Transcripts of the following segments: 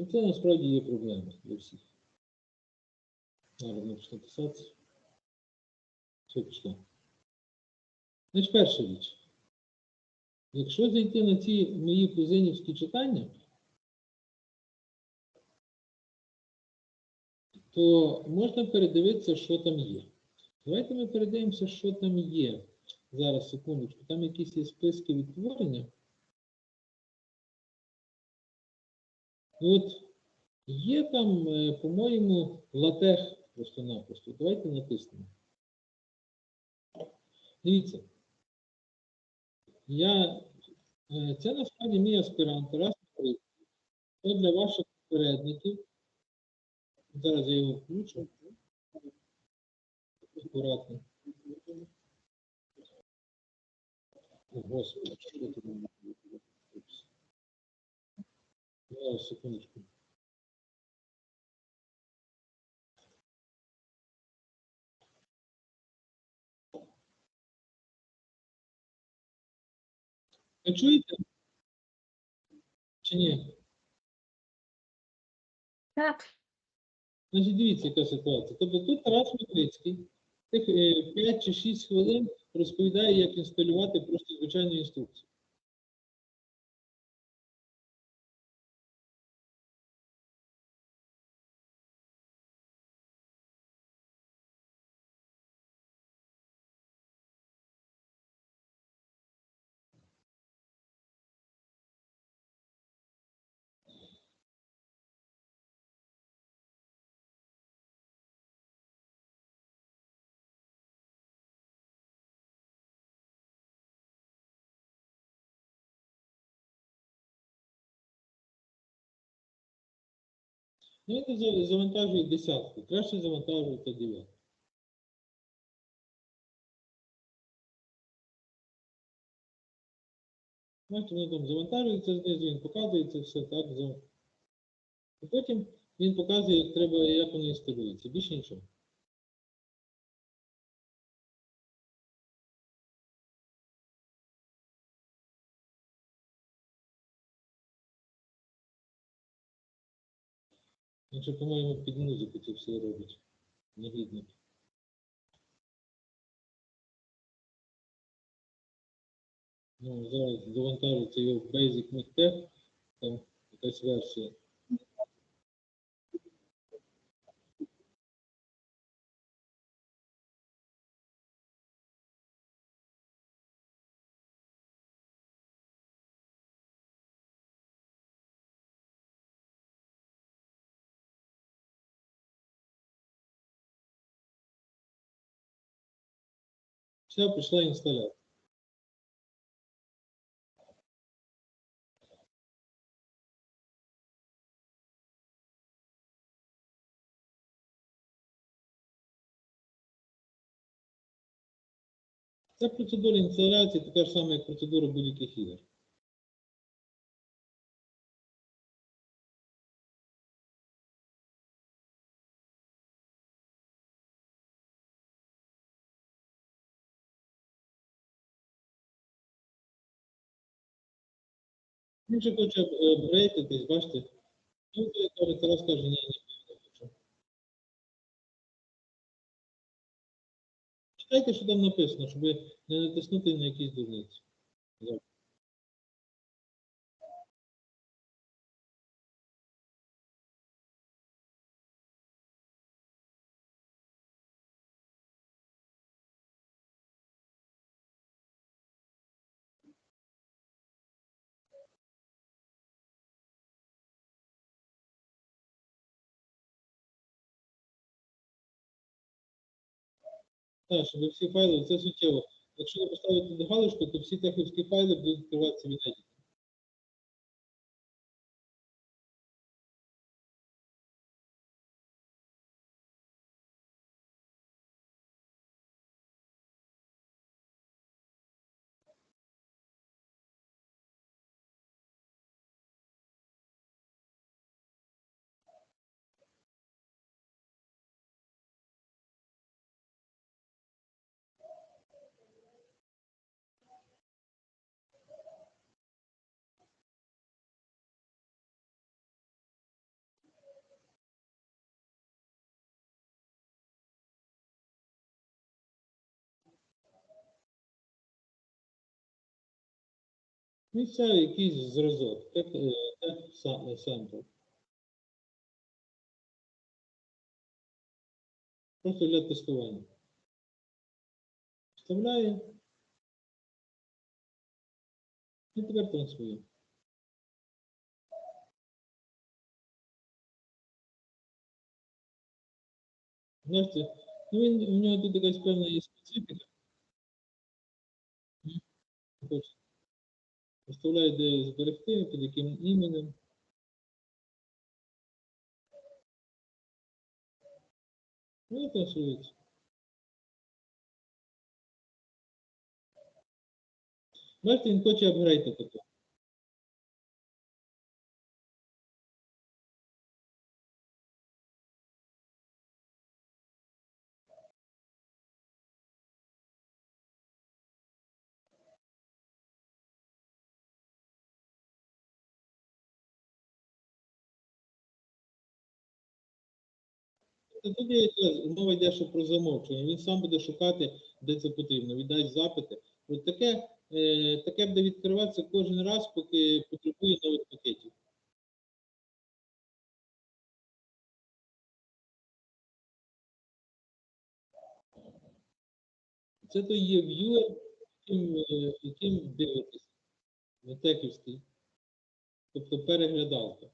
Ну, це насправді є проблема для всіх. Зараз не пішло писатися. Все пішло. Значить, перша річ. Якщо зайти на ці мої кузинівські читання, то можна передивитися, що там є. Давайте ми передивимося, що там є. Зараз, секундочку, там якісь є списки відтворення. От є там, е, по-моєму, латех просто-напросто. Давайте натиснемо. Дивіться. Я, е, це насправді мій аспірант Тарас Миколаївич. Це для ваших попередників. Зараз я його включу. Акуратно. О, Господи, що тут? Секундочку. Ви чуєте? Чи ні? Так, Значить, дивіться, яка ситуація. Тобто тут Тарас Митрицький тих 5 чи 6 хвилин розповідає, як інсталювати просто звичайну інструкцію. Ну, за- завантажує десятку. Краще завантажувати дев'ятку. Знаєте, воно там завантажується знизу, він показує це все так. І потім він показує, як треба, як воно інсталюється. Більше нічого. Якщо, по-моєму, під музику це все робить. Негідник. Ну, зараз завантажується його Basic Mixtec, там якась версія. Все, пішла інсталяція. Це процедура інсталяції така ж сама, як процедура будь-яких ігор. Він же хоче е, брейтитись, бачите? Ну, каже, Тарас каже, ні, ні, не хочу. Читайте, що там написано, щоб не натиснути на якісь дурниці. Так, щоб всі файли, це суттєво. Якщо ви поставите галочку, то всі техівські файли будуть відкриватися від edit. Місцевий якийсь зразок, як, е, як са- семпл. Просто для тестування. Вставляє. І тепер транслює. Знаєте, ну він, у нього тут якась певна є специфіка. Хоче. ідею де зберегти, під яким іменем. Ну, і транслюється. Бачите, він хоче апгрейти таке. Та якраз мова йде, що про замовчування. Він сам буде шукати, де це потрібно, віддасть запити. От таке, е, таке буде відкриватися кожен раз, поки потребує нових пакетів. Це то є в'юер, яким, е, яким дивитесь, метеківський, тобто переглядалка.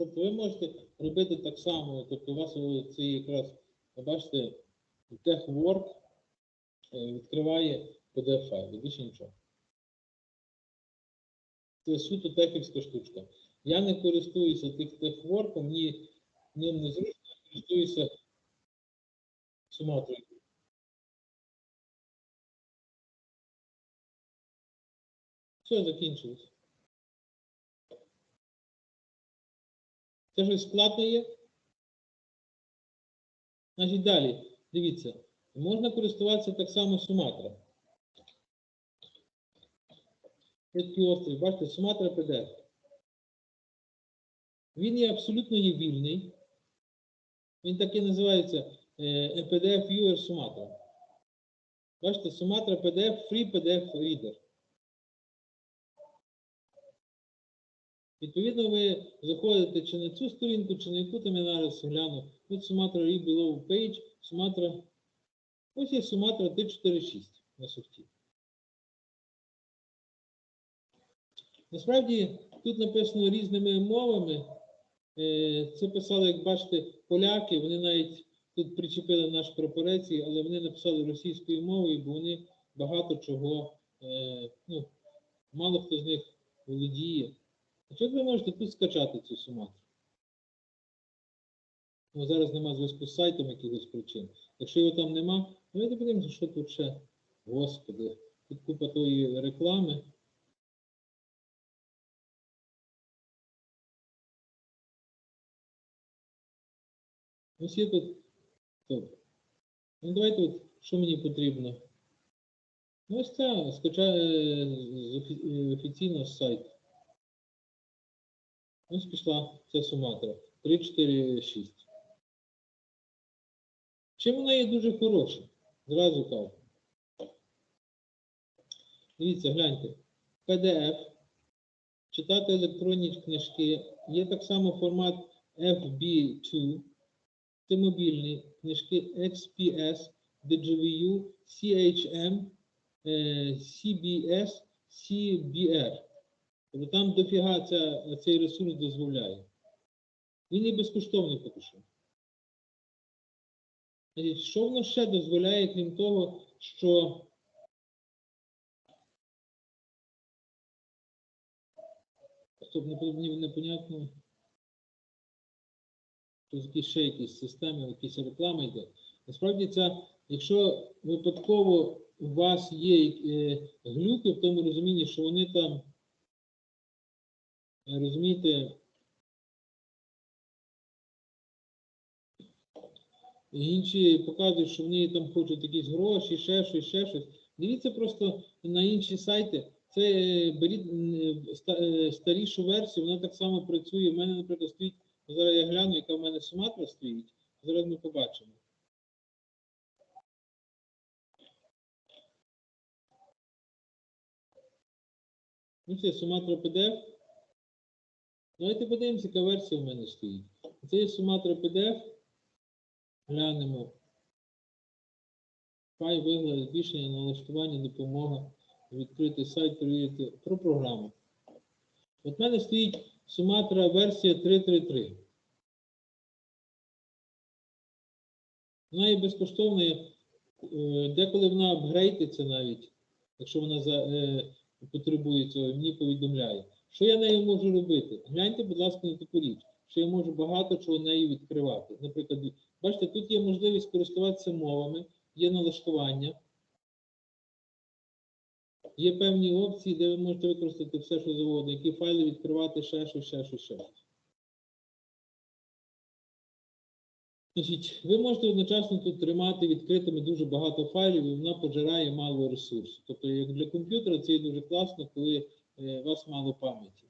Тобто ви можете робити так само, тобто у вас це якраз, бачите, TechWork е, відкриває PDF-файл, більше нічого. Це суто техівська штучка. Я не користуюся тих TechWork, мені ним не зручно, я користуюся Суmatrою. Все, закінчилось. Щось складно є? Значить, далі, дивіться, можна користуватися так само Суматра. Такий острів, бачите, Суматра PDF. Він є абсолютно є вільний. Він так і називається PDF Viewer Sumatra. Бачите, Sumatra PDF Free PDF Reader. Відповідно, ви заходите чи на цю сторінку, чи на яку там я зараз гляну. Тут Sumatra Read Below Page, Sumatra. Ось є Sumatra 346 на софті. Насправді тут написано різними мовами. Е, Це писали, як бачите, поляки, вони навіть тут причепили наш прапорець, але вони написали російською мовою, бо вони багато чого, е, ну, мало хто з них володіє. Чого ви можете тут скачати цю суматру? Ну, зараз нема зв'язку з сайтом якихось причин. Якщо його там нема, давайте подивимося, що тут ще. Господи, тут купа тої реклами. Ось є тут. Добре. Ну давайте от, що мені потрібно. Ну, ось це скачаю з е, офіційного сайту. Ось пішла ця суматра. 3, 4, 6. Чим вона є дуже хороша? Зразу кажу. Дивіться, гляньте. PDF. Читати електронні книжки. Є так само формат FB2. Це мобільні книжки XPS, DJVU, CHM, CBS, CBR. Тобто там дофіга цей ресурс дозволяє. Він і безкоштовний поки що. Що воно ще дозволяє, крім того, що Стоп, не, не, непонятно. Якісь ще якісь системи, якісь реклама йде. Насправді це, якщо випадково у вас є е, глюки в тому розумінні, що вони там розумієте, інші показують, що вони там хочуть якісь гроші, ще щось, ще щось. Дивіться просто на інші сайти. Це е, беріть е, е, старішу версію, вона так само працює. У мене, наприклад, стоїть, зараз я гляну, яка в мене Суматра стоїть. Зараз ми побачимо. Ну, це Sumatra PDF. Давайте подивимося, яка версія в мене стоїть. Це є Sumatra PDF. Глянемо. Фай вигляд, збільшення, налаштування, допомога, відкрити сайт, перевірити про програму. От в мене стоїть Sumatra версія 3.3.3. Вона є безкоштовна, е, деколи вона апгрейдиться навіть, якщо вона е, потребує цього, мені повідомляє. Що я нею можу робити? Гляньте, будь ласка, на таку річ, що я можу багато чого нею відкривати. Наприклад, бачите, тут є можливість користуватися мовами, є налаштування, є певні опції, де ви можете використати все, що завгодно, які файли відкривати, ще щось, ще щось, ще. Значить, ви можете одночасно тут тримати відкритими дуже багато файлів, і вона пожирає мало ресурсу. Тобто, як для комп'ютера, це є дуже класно, коли вас мало пам'яті.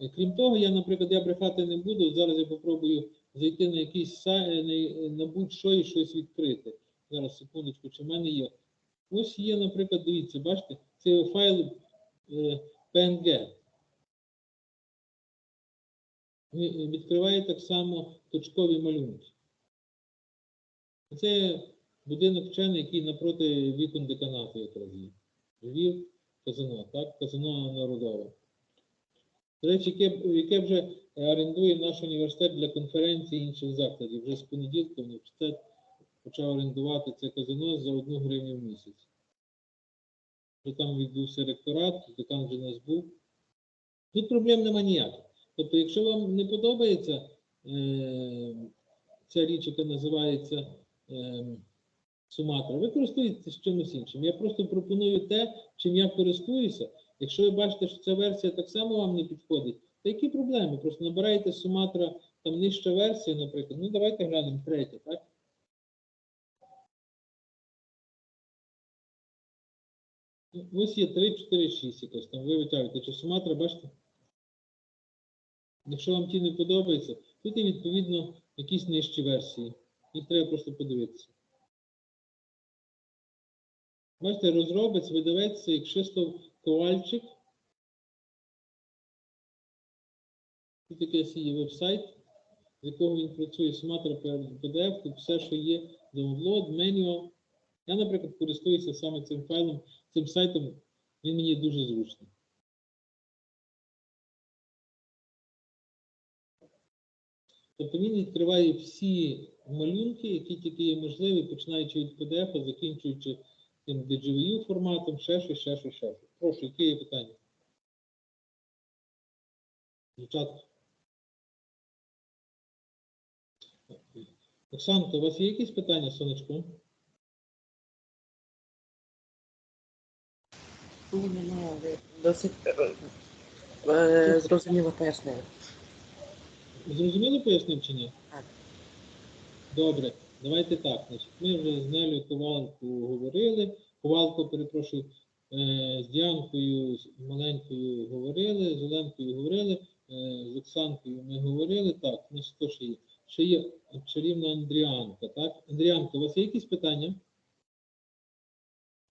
Е, Крім того, я, наприклад, я брехати не буду. Зараз я попробую зайти на якийсь сайт, на, на будь-що і щось відкрити. Зараз, секундочку, чи в мене є. Ось є, наприклад, дивіться, бачите, це файл е, PNG. Відкриває так само точкові малюнки. Це будинок вчений, який напроти вікон деканату якраз є. Львів, казино, так? Казино народове. До речі, яке, яке вже орендує наш університет для конференцій і інших закладів. Вже з понеділка університет почав орендувати це казино за одну гривню в місяць. Вже там відбувся ректорат, декан вже нас був. Тут проблем нема ніяких. Тобто, якщо вам не подобається е, ця річ, яка називається е, Суматра, ви користуєтесь чимось іншим. Я просто пропоную те, чим я користуюся. Якщо ви бачите, що ця версія так само вам не підходить, то які проблеми? Просто набираєте Суматра, там нижча версія, наприклад. Ну, давайте глянемо третє, так? Ну, Ось є 3, 4, 6 якось там. Ви витягуєте, чи Суматра, бачите? Якщо вам ті не подобаються, тут є відповідно якісь нижчі версії. Їх треба просто подивитися. Бачите, розробець, видавець, як Кшистов Ковальчик. Тут якийсь є веб-сайт, з якого він працює, Sumatra PDF, тут все, що є, download, меню. Я, наприклад, користуюся саме цим файлом, цим сайтом, він мені дуже зручний. Тобто він відкриває всі малюнки, які тільки є можливі, починаючи від PDF, закінчуючи тим DGVU форматом, ще щось, ще щось, ще щось. Прошу, які є питання? Дівчатка. Оксанка, у вас є якісь питання, сонечко? Ні, немає. Досить е, е, зрозуміло пояснили. Зрозуміло пояснив чи ні? Так. Добре, давайте так. Значить, ми вже з Нелею Ковалко говорили. Ковалко, перепрошую, е, з Діанкою з маленькою говорили, з Оленкою говорили, е, з Оксанкою ми говорили. Так, ну що ще є? Ще є чарівна Андріанка, так? Андріанка, у вас є якісь питання?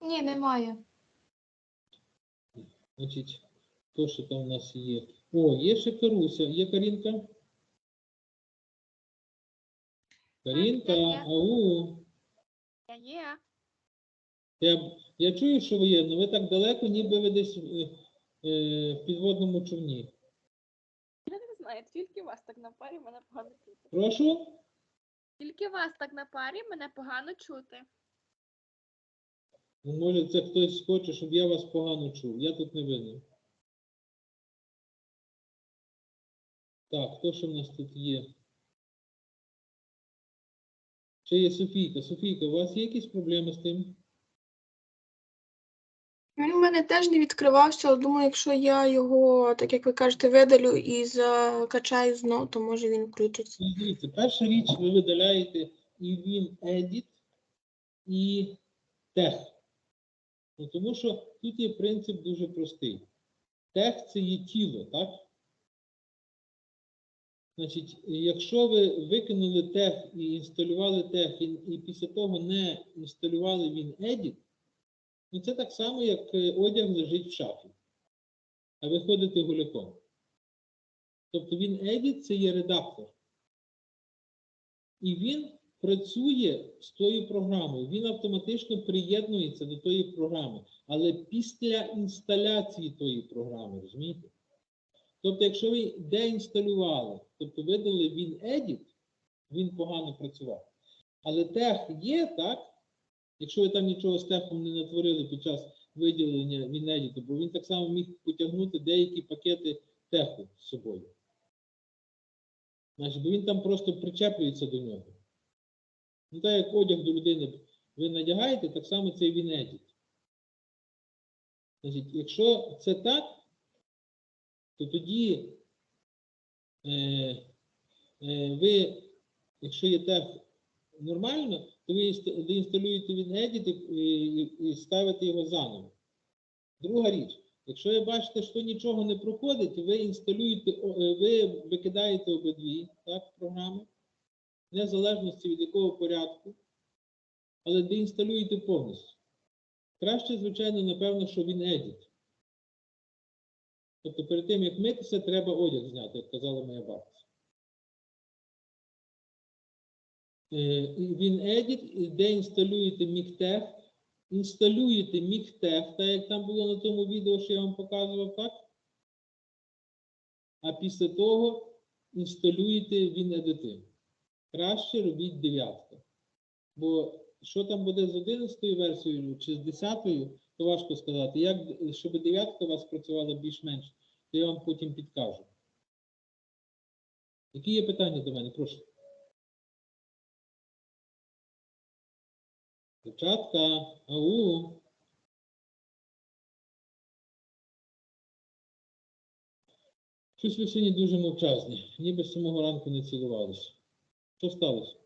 Ні, немає. Значить, то, що там у нас є. О, є ще Каруся. Є Карінка? Карінка, ау. Я є. Я, я чую, що ви є, але ви так далеко, ніби ви десь е, е, в підводному човні. Я не знаю, тільки вас так на парі мене погано чути. Прошу? Тільки вас так на парі мене погано чути. Ну, може, це хтось хоче, щоб я вас погано чув. Я тут не винен. Так, хто ще в нас тут є? Ще є Софійка. Софійка, у вас є якісь проблеми з тим? Він у мене теж не відкривався, але думаю, якщо я його, так як ви кажете, видалю і закачаю знов, то може він включиться. Ну, Дивіться, перша річ ви видаляєте і він edit, і тех. Ну, тому що тут є принцип дуже простий. Тех це є тіло, так? Значить, якщо ви викинули тех і інсталювали тех, і, і після того не інсталювали він edit, ну це так само, як е, одяг лежить в шафі, а ви ходите гуляком. Тобто він edit це є редактор. І він працює з тою програмою. Він автоматично приєднується до тої програми, але після інсталяції тої програми, розумієте? Тобто, якщо ви деінсталювали, тобто видали він edit, він погано працював. Але тех є, так? Якщо ви там нічого з техом не натворили під час виділення він edit, бо він так само міг потягнути деякі пакети теху з собою. Значить, бо він там просто причеплюється до нього. Ну, так як одяг до людини ви надягаєте, так само це і він edit. Значить, якщо це так, то тоді е, е, ви, якщо є тех нормально, то ви інст- деінсталюєте він edit і, і, і ставите його заново. Друга річ, якщо ви бачите, що нічого не проходить, ви інсталюєте, е, ви викидаєте обидві так, програми, незалежності від якого порядку, але деінсталюєте повністю. Краще, звичайно, напевно, що він edit. Тобто перед тим, як митися, треба одяг зняти, як казала моя бабця. Е, Він edit, і деінсталюєте мігтех, інсталюєте мігтех, так як там було на тому відео, що я вам показував, так? А після того інсталюєте едитив. Краще робіть дев'ятка. Бо що там буде з 11 версією чи з 10, то важко сказати. Як, щоб дев'ятка у вас працювала більш-менш, то я вам потім підкажу. Які є питання до мене? Прошу. Дівчатка, ау. Щось ви сьогодні дуже мовчазні, ніби з самого ранку не цілувалися. Що сталося?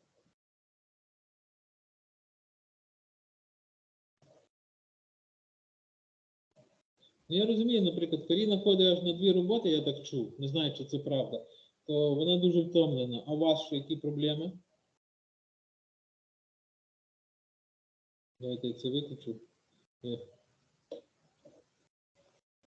Ну, я розумію, наприклад, Каріна ходить аж на дві роботи, я так чув, не знаю, чи це правда, то вона дуже втомлена. А у вас що, які проблеми? Давайте я це виключу. Е,